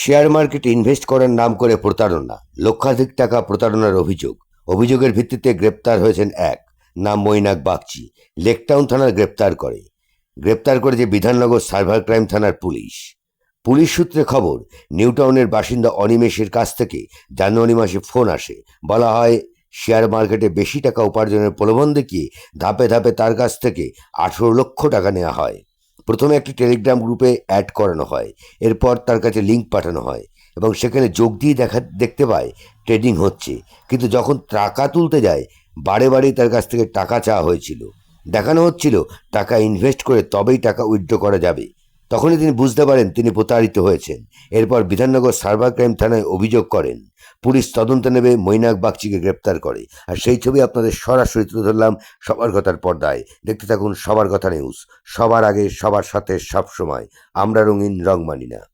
Share মার্কেটে invest করার নাম করে প্রতারণা, লক্ষাধিক টাকা প্রতারণার অভিযোগ। অভিযোগের ভিত্তিতে গ্রেপ্তার হয়েছেন এক, নাম মৈনাক বাগচি, লেকটাউন থানার গ্রেপ্তার করে। গ্রেপ্তার করেছে বিধাননগর সাইবার ক্রাইম থানার পুলিশ। পুলিশ সূত্রে খবর, নিউটাউনের বাসিন্দা অনিমেষের কাছ থেকে জানুয়ারি মাসে ফোন আসে। বলা হয়, শেয়ার মার্কেটে বেশি টাকা উপার্জনের প্রলোভন দেখিয়ে ধাপে ধাপে তার কাছ থেকে আঠেরো লক্ষ টাকা নেওয়া হয়। প্রথমে একটি টেলিগ্রাম গ্রুপে অ্যাড করানো হয়, এরপর তার কাছে লিঙ্ক পাঠানো হয় এবং সেখানে যোগ দিয়ে দেখা, দেখতে পায় ট্রেডিং হচ্ছে। কিন্তু যখন টাকা তুলতে যায়, বারে বারেই তার কাছ থেকে টাকা চাওয়া হয়েছিল। দেখানো হচ্ছিল, টাকা ইনভেস্ট করে তবেই টাকা উইথড্র করা যাবে। তখনই তিনি বুঝতে পারেন তিনি প্রতারিত হয়েছেন। এরপর বিধাননগর সার্ভার ক্রাইম থানায় অভিযোগ করেন, পুলিশ তদন্ত নেবে, মৈনাক বাগচিকে গ্রেপ্তার করে। আর সেই ছবি আপনাদের সরাসরি তুলে ধরলাম সবার কথার পর্দায়। দেখতে থাকুন সবার কথা নিউজ, সবার আগে, সবার সাথে সব সময় আমরা রঙিন রং মানি না।